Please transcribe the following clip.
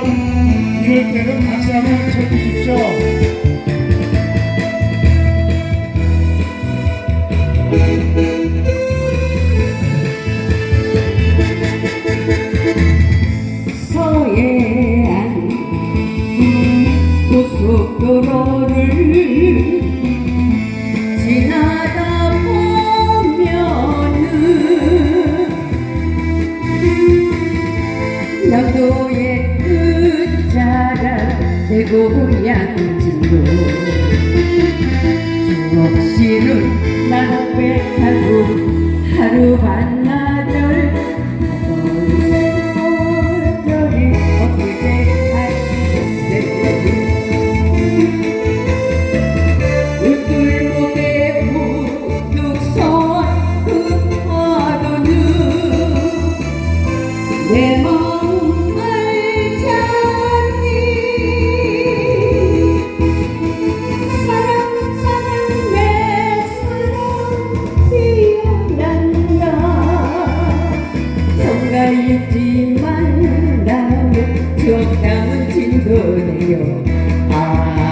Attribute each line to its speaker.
Speaker 1: 이럴 때는 박수 한번 쳐주십시오.
Speaker 2: 서해안 고속도로를 지나다 보면은 남도의 끝자락 내 고향지로 수없이는 난 고백하고 하루 반나절 저리 어떻게 할 알지 말라며 저 향은 진도네요. 아.